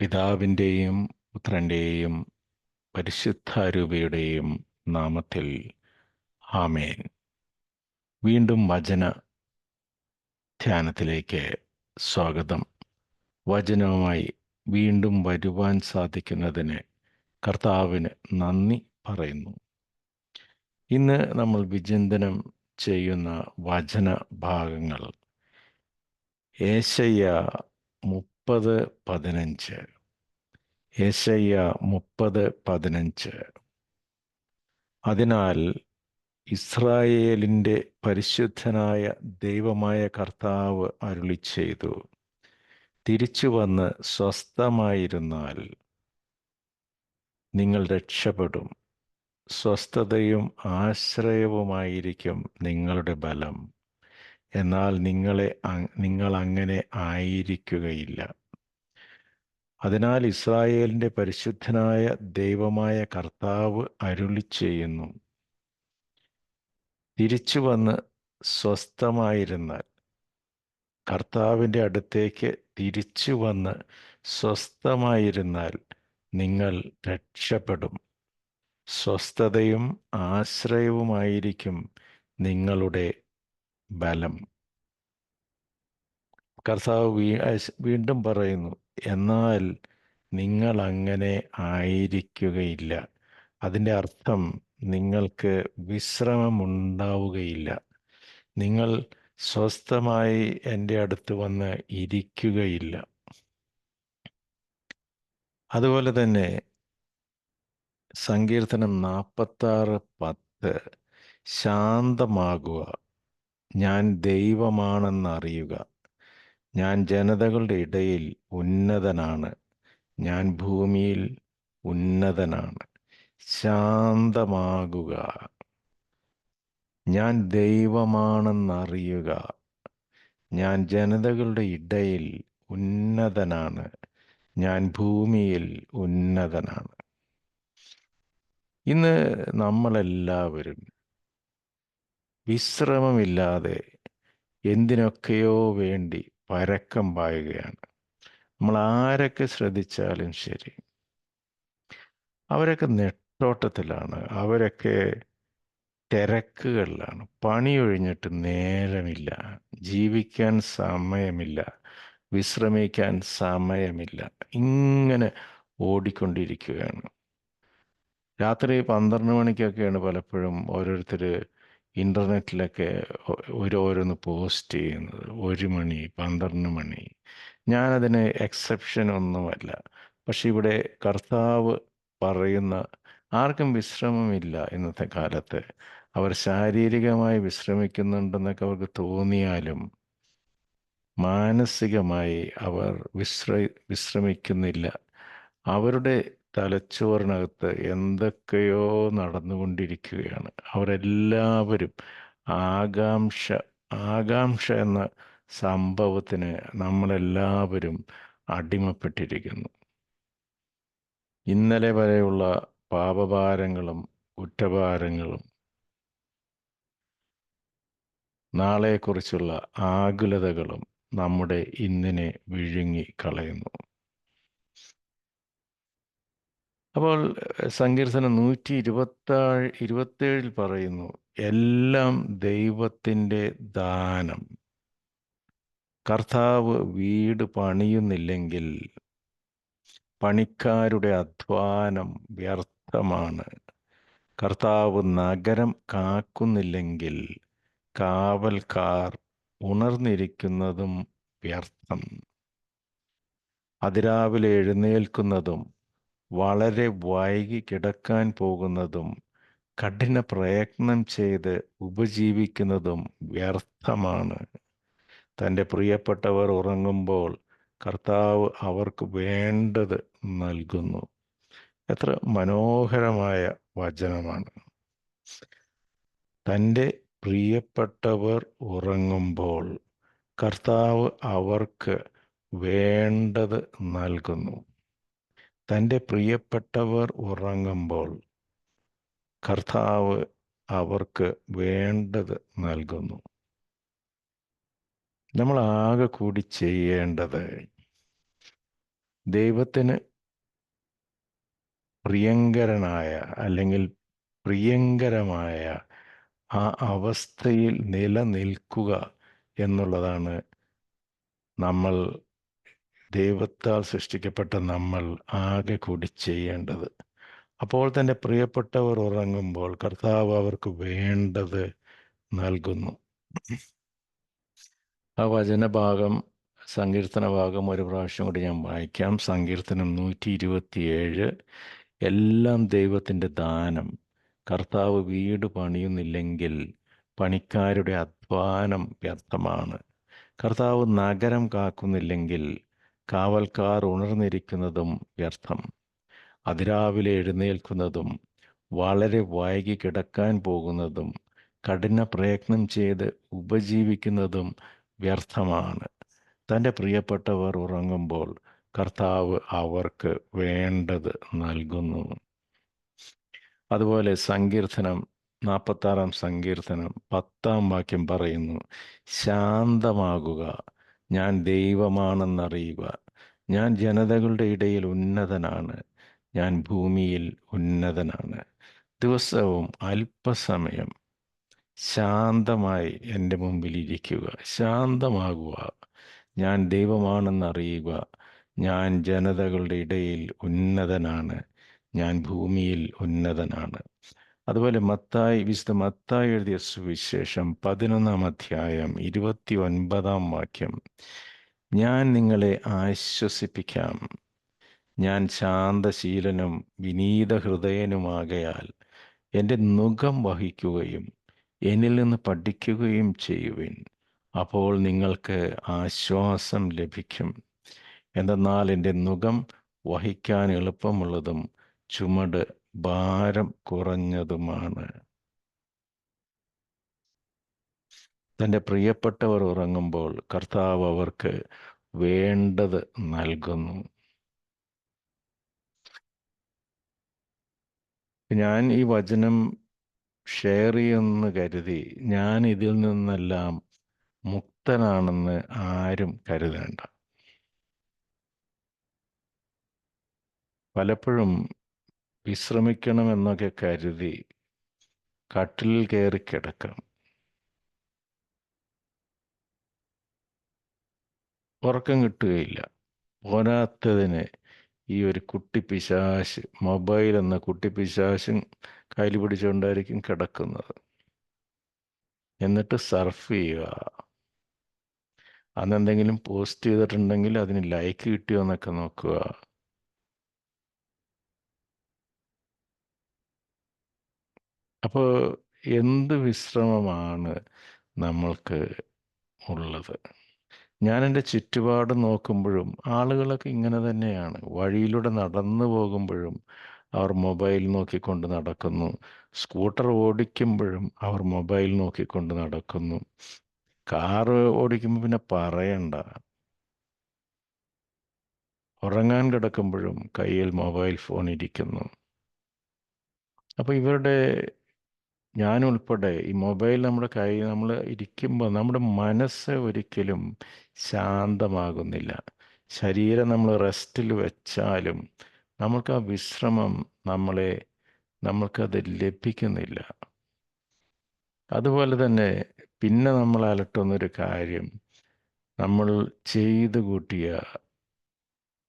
പിതാവിന്റെയും പുത്രന്റെയും പരിശുദ്ധാരൂപയുടെയും നാമത്തിൽ ആമേൻ. വീണ്ടും വചന ധ്യാനത്തിലേക്ക് സ്വാഗതം. വചനവുമായി വീണ്ടും വരുവാൻ സാധിക്കുന്നതിന് കർത്താവിന് നന്ദി പറയുന്നു. ഇന്ന് നമ്മൾ വിചിന്തനം ചെയ്യുന്ന വചന ഭാഗങ്ങൾ ഏശയ്യ മുപ്പത് പതിനഞ്ച്. യേശയ്യ മുപ്പത് പതിനഞ്ച്. അതിനാൽ ഇസ്രായേലിന്റെ പരിശുദ്ധനായ ദൈവമായ കർത്താവ് അരുളി ചെയ്തു തിരിച്ചു വന്ന് സ്വസ്ഥമായിരുന്നാൽ നിങ്ങൾ രക്ഷപ്പെടും. സ്വസ്ഥതയും ആശ്രയവുമായിരിക്കും നിങ്ങളുടെ ബലം. എന്നാൽ നിങ്ങളെ നിങ്ങൾ അങ്ങനെ ആയിരിക്കുകയില്ല. അതിനാൽ ഇസ്രായേലിന്റെ പരിശുദ്ധനായ ദൈവമായ കർത്താവ് അരുളി ചെയ്യുന്നു തിരിച്ചു വന്ന് സ്വസ്ഥമായിരുന്നാൽ കർത്താവിന്റെ അടുത്തേക്ക് തിരിച്ചു വന്ന് സ്വസ്ഥമായിരുന്നാൽ നിങ്ങൾ രക്ഷപ്പെടും. സ്വസ്ഥതയും ആശ്രയവുമായിരിക്കും നിങ്ങളുടെ ബലം. കർത്താവ് വീ വീണ്ടും പറയുന്നു എന്നാൽ നിങ്ങൾ അങ്ങനെ ആയിരിക്കുകയില്ല. അതിന്റെ അർത്ഥം നിങ്ങൾക്ക് വിശ്രമമുണ്ടാവുകയില്ല. നിങ്ങൾ സ്വസ്ഥമായി എന്റെ അടുത്ത് വന്ന് ഇരിക്കുകയില്ല. അതുപോലെ തന്നെ സങ്കീർത്തനം നാൽപ്പത്താറ് പത്ത് ശാന്തമാകുക ഞാൻ ദൈവമാണെന്നറിയുക. ഞാൻ ജനതകളുടെ ഇടയിൽ ഉന്നതനാണ്. ഞാൻ ഭൂമിയിൽ ഉന്നതനാണ്. ശാന്തമാകുക. ഞാൻ ദൈവമാണെന്നറിയുക. ഞാൻ ജനതകളുടെ ഇടയിൽ ഉന്നതനാണ്. ഞാൻ ഭൂമിയിൽ ഉന്നതനാണ്. ഇന്ന് നമ്മളെല്ലാവരും വിശ്രമമില്ലാതെ എന്തിനൊക്കെയോ വേണ്ടി പരക്കം പായുകയാണ്. നമ്മൾ ആരൊക്കെ ശ്രദ്ധിച്ചാലും ശരി. അവരൊക്കെ നെട്ടോട്ടത്തിലാണ്. അവരൊക്കെ തിരക്കുകളിലാണ്. പണി ഒഴിഞ്ഞിട്ട് നേരമില്ല. ജീവിക്കാൻ സമയമില്ല. വിശ്രമിക്കാൻ സമയമില്ല. ഇങ്ങനെ ഓടിക്കൊണ്ടിരിക്കുകയാണ്. രാത്രി പന്ത്രണ്ട് മണിക്കൊക്കെയാണ് പലപ്പോഴും ഓരോരുത്തർ ഇന്റർനെറ്റിലൊക്കെ ഓരോരോന്ന് പോസ്റ്റ് ചെയ്യുന്നത്. ഒരു മണി പന്ത്രണ്ട് മണി. ഞാനതിന് എക്സെപ്ഷൻ ഒന്നുമല്ല. പക്ഷെ ഇവിടെ കർത്താവ് പറയുന്ന ആർക്കും വിശ്രമമില്ല ഇന്നത്തെ കാലത്ത്. അവർ ശാരീരികമായി വിശ്രമിക്കുന്നുണ്ടെന്നൊക്കെ അവർക്ക് തോന്നിയാലും മാനസികമായി അവർ വിശ്ര വിശ്രമിക്കുന്നില്ല. അവരുടെ തലച്ചോറിനകത്ത് എന്തൊക്കെയോ നടന്നുകൊണ്ടിരിക്കുകയാണ്. അവരെല്ലാവരും ആകാംക്ഷ ആകാംക്ഷ എന്ന സംഭവത്തിന് നമ്മളെല്ലാവരും അടിമപ്പെട്ടിരിക്കുന്നു. ഇന്നലെ വരെയുള്ള പാപഭാരങ്ങളും കുറ്റഭാരങ്ങളും നാളെക്കുറിച്ചുള്ള ആകുലതകളും നമ്മുടെ ഇന്നിനെ വിഴുങ്ങി കളയുന്നു അപ്പോൾ സങ്കീർത്തനം നൂറ്റി ഇരുപത്താഴ് ഇരുപത്തേഴിൽ പറയുന്നു എല്ലാം ദൈവത്തിന്റെ ദാനം. കർത്താവ് വീട് പണിയുന്നില്ലെങ്കിൽ പണിക്കാരുടെ അധ്വാനം വ്യർത്ഥമാണ്. കർത്താവ് നഗരം കാക്കുന്നില്ലെങ്കിൽ കാവൽക്കാർ ഉണർന്നിരിക്കുന്നതും വ്യർത്ഥം. അതിരാവിലെ എഴുന്നേൽക്കുന്നതും വളരെ വൈകി കിടക്കാൻ പോകുന്നതും കഠിന പ്രയത്നം ചെയ്ത് ഉപജീവിക്കുന്നതും വ്യർത്ഥമാണ്. തന്റെ പ്രിയപ്പെട്ടവർ ഉറങ്ങുമ്പോൾ കർത്താവ് അവർക്ക് വേണ്ടത് നൽകുന്നു. എത്ര മനോഹരമായ വചനമാണ്. തന്റെ പ്രിയപ്പെട്ടവർ ഉറങ്ങുമ്പോൾ കർത്താവ് അവർക്ക് വേണ്ടത് നൽകുന്നു. തന്റെ പ്രിയപ്പെട്ടവർ ഉറങ്ങുമ്പോൾ കർത്താവ് അവർക്ക് വേണ്ടത് നൽകുന്നു. നമ്മൾ ആകെ കൂടി ചെയ്യേണ്ടത് ദൈവത്തിന് പ്രിയങ്കരനായ അല്ലെങ്കിൽ പ്രിയങ്കരമായ ആ അവസ്ഥയിൽ നിലനിൽക്കുക എന്നുള്ളതാണ് നമ്മൾ ദൈവത്താൽ സൃഷ്ടിക്കപ്പെട്ട നമ്മൾ ആകെ കൂടി ചെയ്യേണ്ടത്. അപ്പോൾ തന്നെ പ്രിയപ്പെട്ടവർ ഉറങ്ങുമ്പോൾ കർത്താവ് അവർക്ക് വേണ്ടത് നൽകുന്നു. ആ വചനഭാഗം സങ്കീർത്തന ഭാഗം ഒരു പ്രാവശ്യം കൂടി ഞാൻ വായിക്കാം. സങ്കീർത്തനം നൂറ്റി ഇരുപത്തിയേഴ് എല്ലാം ദൈവത്തിന്റെ ദാനം. കർത്താവ് വീട് പണിയുന്നില്ലെങ്കിൽ പണിക്കാരുടെ അധ്വാനം വ്യർത്ഥമാണ്. കർത്താവ് നഗരം കാക്കുന്നില്ലെങ്കിൽ കാവൽക്കാർ ഉണർന്നിരിക്കുന്നതും വ്യർത്ഥം. അതിരാവിലെ എഴുന്നേൽക്കുന്നതും വളരെ വൈകി കിടക്കാൻ പോകുന്നതും കഠിന പ്രയത്നം ചെയ്ത് ഉപജീവിക്കുന്നതും വ്യർത്ഥമാണ്. തന്റെ പ്രിയപ്പെട്ടവർ ഉറങ്ങുമ്പോൾ കർത്താവ് അവർക്ക് വേണ്ടത് നൽകുന്നു. അതുപോലെ സങ്കീർത്തനം നാൽപ്പത്താറാം സങ്കീർത്തനം പത്താം വാക്യം പറയുന്നു ശാന്തമാകുക ഞാൻ ദൈവമാണെന്നറിയുക. ഞാൻ ജനതകളുടെ ഇടയിൽ ഉന്നതനാണ്. ഞാൻ ഭൂമിയിൽ ഉന്നതനാണ്. ദിവസവും അല്പസമയം ശാന്തമായി എന്റെ മുമ്പിൽ ഇരിക്കുക. ശാന്തമാകുക. ഞാൻ ദൈവമാണെന്നറിയുക. ഞാൻ ജനതകളുടെ ഇടയിൽ ഉന്നതനാണ്. ഞാൻ ഭൂമിയിൽ ഉന്നതനാണ്. അതുപോലെ മത്തായി വിശുദ്ധ മത്തായി എഴുതിയ സുവിശേഷം പതിനൊന്നാം അധ്യായം ഇരുപത്തി ഒൻപതാം വാക്യം. ഞാൻ നിങ്ങളെ ആശ്വസിപ്പിക്കാം. ഞാൻ ശാന്തശീലനും വിനീത ഹൃദയനുമാകയാൽ എന്റെ നുഖം വഹിക്കുകയും എന്നിൽ നിന്ന് പഠിക്കുകയും ചെയ്യുവിൻ. അപ്പോൾ നിങ്ങൾക്ക് ആശ്വാസം ലഭിക്കും. എന്തെന്നാൽ എന്റെ നുഖം വഹിക്കാൻ എളുപ്പമുള്ളതും ചുമട് ഭാരം കുറഞ്ഞതുമാണ്. തന്റെ പ്രിയപ്പെട്ടവർ ഉറങ്ങുമ്പോൾ കർത്താവ് അവർക്ക് വേണ്ടത് നൽകുന്നു. ഞാൻ ഈ വചനം ഷെയർ ചെയ്യുമെന്ന് കരുതി ഞാൻ ഇതിൽ നിന്നെല്ലാം മുക്തനാണെന്ന് ആരും കരുതേണ്ട. പലപ്പോഴും വിശ്രമിക്കണമെന്നൊക്കെ കരുതി കട്ടിലിൽ കയറി കിടക്കാം ഉറക്കം കിട്ടുകയില്ല. പോരാത്തതിന് ഈ ഒരു കുട്ടി പിശാശ് മൊബൈൽ എന്ന കുട്ടി പിശാശും കയ്യിൽ പിടിച്ചുകൊണ്ടായിരിക്കും കിടക്കുന്നത്. എന്നിട്ട് സർഫ് ചെയ്യുക. അന്നെന്തെങ്കിലും പോസ്റ്റ് ചെയ്തിട്ടുണ്ടെങ്കിൽ അതിന് ലൈക്ക് കിട്ടിയോ എന്നൊക്കെ നോക്കുക. അപ്പോൾ എന്ത് വിശ്രമമാണ് നമ്മൾക്ക് ഉള്ളത്? ഞാൻ എന്റെ ചുറ്റുപാട് നോക്കുമ്പോഴും ആളുകളൊക്കെ ഇങ്ങനെ തന്നെയാണ്. വഴിയിലൂടെ നടന്നു പോകുമ്പോഴും അവർ മൊബൈൽ നോക്കിക്കൊണ്ട് നടക്കുന്നു. സ്കൂട്ടർ ഓടിക്കുമ്പോഴും അവർ മൊബൈൽ നോക്കിക്കൊണ്ട് നടക്കുന്നു. കാറ് ഓടിക്കുമ്പോൾ പിന്നെ പറയണ്ട. ഉറങ്ങാൻ കിടക്കുമ്പോഴും കയ്യിൽ മൊബൈൽ ഫോൺ ഇരിക്കുന്നു. അപ്പോൾ ഇവരുടെ ഞാനുൾപ്പെടെ ഈ മൊബൈൽ നമ്മുടെ കൈ നമ്മൾ ഇരിക്കുമ്പോൾ നമ്മുടെ മനസ്സ് ഒരിക്കലും ശാന്തമാകുന്നില്ല. ശരീരം നമ്മൾ റെസ്റ്റിൽ വെച്ചാലും നമ്മൾക്ക് ആ വിശ്രമം നമ്മളെ നമ്മൾക്കത് ലഭിക്കുന്നില്ല. അതുപോലെ തന്നെ പിന്നെ നമ്മൾ അലട്ടുന്നൊരു കാര്യം നമ്മൾ ചെയ്തു കൂട്ടിയ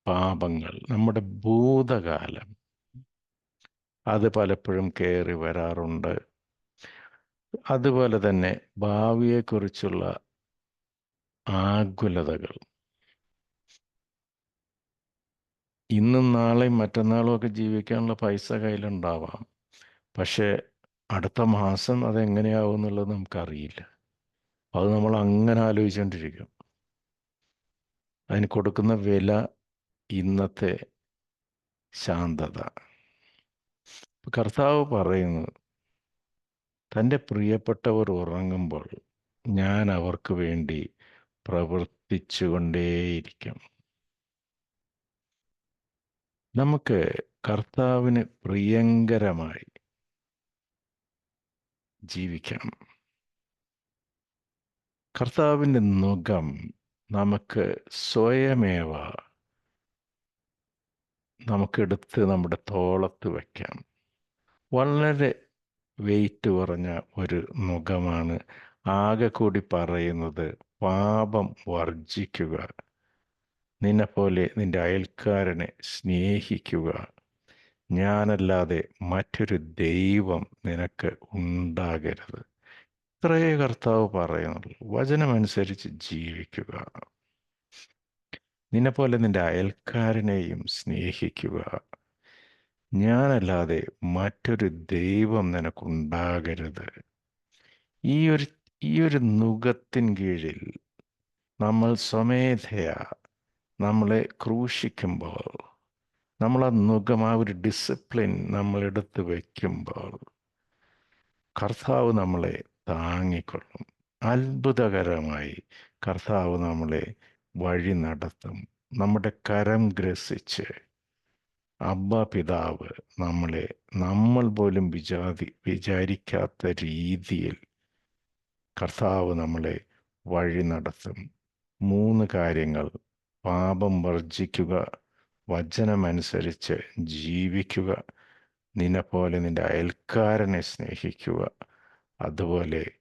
പാപങ്ങൾ നമ്മുടെ ഭൂതകാലം. അത് പലപ്പോഴും കയറി വരാറുണ്ട്. അതുപോലെ തന്നെ ഭാവിയെക്കുറിച്ചുള്ള ആകുലതകൾ. ഇന്നും നാളെയും മറ്റന്നാളും ഒക്കെ ജീവിക്കാനുള്ള പൈസ കയ്യിലുണ്ടാവാം. പക്ഷേ അടുത്ത മാസം അതെങ്ങനെയാവും എന്നുള്ളത് നമുക്കറിയില്ല. അത് നമ്മൾ അങ്ങനെ ആലോചിച്ചുകൊണ്ടിരിക്കും അതിന് കൊടുക്കുന്ന വില ഇന്നത്തെ ശാന്തത. കർത്താവ് പറയുന്നു തന്റെ പ്രിയപ്പെട്ടവർ ഉറങ്ങുമ്പോൾ ഞാൻ അവർക്ക് വേണ്ടി പ്രവർത്തിച്ചുകൊണ്ടേയിരിക്കും. നമുക്ക് കർത്താവിന് പ്രിയങ്കരമായി ജീവിക്കാം. കർത്താവിന്റെ മുഖം നമുക്ക് സ്വയമേവ നമുക്കെടുത്ത് നമ്മുടെ തോളത്ത് വയ്ക്കാം. വളരെ വെയിറ്റ് കുറഞ്ഞ ഒരു മുഖമാണ്. ആകെ കൂടി പറയുന്നത് പാപം വർജിക്കുക നിന്നെപ്പോലെ നിന്റെ അയൽക്കാരനെ സ്നേഹിക്കുക. ഞാനല്ലാതെ മറ്റൊരു ദൈവം നിനക്ക് ഉണ്ടാകരുത്. ഇത്രയേ കർത്താവ് പറയുന്നുള്ളൂ. വചനമനുസരിച്ച് ജീവിക്കുക. നിന്നെപ്പോലെ നിന്റെ അയൽക്കാരനെയും സ്നേഹിക്കുക. ഞാനല്ലാതെ മറ്റൊരു ദൈവം നിനക്കുണ്ടാകരുത്. ഈ ഒരു ഈ ഒരു നുഖത്തിൻ കീഴിൽ നമ്മൾ സ്വമേധയാ നമ്മളെ ക്രൂശിക്കുമ്പോൾ നമ്മൾ ആ നുഖം ആ ഒരു ഡിസിപ്ലിൻ നമ്മളെടുത്ത് വയ്ക്കുമ്പോൾ കർത്താവ് നമ്മളെ താങ്ങിക്കൊള്ളും. അത്ഭുതകരമായി കർത്താവ് നമ്മളെ വഴി നടത്തും. നമ്മുടെ കരം ഗ്രസിച്ച് അബ്ബ പിതാവ് നമ്മളെ നമ്മൾ പോലും വിചാരി വിചാരിക്കാത്ത രീതിയിൽ കർത്താവ് നമ്മളെ വഴി നടത്തും. മൂന്ന് കാര്യങ്ങൾ. പാപം വർജിക്കുക വചനമനുസരിച്ച് ജീവിക്കുക. നിന്നെപ്പോലെ നിന്റെ അയൽക്കാരനെ സ്നേഹിക്കുക. അതുപോലെ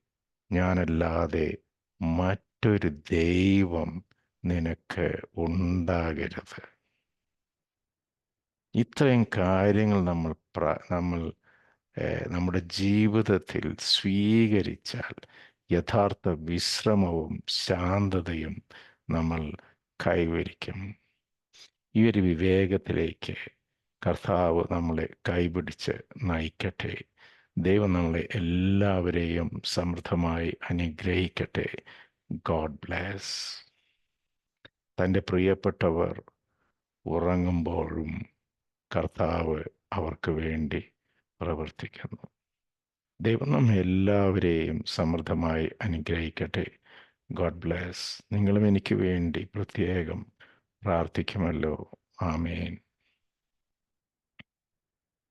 ഞാനല്ലാതെ മറ്റൊരു ദൈവം നിനക്ക് ഉണ്ടാകരുത്. ഇത്രയും കാര്യങ്ങൾ നമ്മൾ പ്ര നമ്മൾ നമ്മുടെ ജീവിതത്തിൽ സ്വീകരിച്ചാൽ യഥാർത്ഥ വിശ്രമവും ശാന്തതയും നമ്മൾ കൈവരിക്കും. ഈ ഒരു വിവേകത്തിലേക്ക് കർത്താവ് നമ്മളെ കൈപിടിച്ച് നയിക്കട്ടെ. ദൈവം നമ്മളെ എല്ലാവരെയും സമൃദ്ധമായി അനുഗ്രഹിക്കട്ടെ. God bless. തന്റെ പ്രിയപ്പെട്ടവർ ഉറങ്ങുമ്പോഴും കർത്താവ് അവർക്ക് വേണ്ടി പ്രവർത്തിക്കുന്നു. ദൈവം നമ്മെ എല്ലാവരെയും സമൃദ്ധമായി അനുഗ്രഹിക്കട്ടെ. God bless. നിങ്ങളും എനിക്ക് വേണ്ടി പ്രത്യേകം പ്രാർത്ഥിക്കുമല്ലോ. ആമേൻ.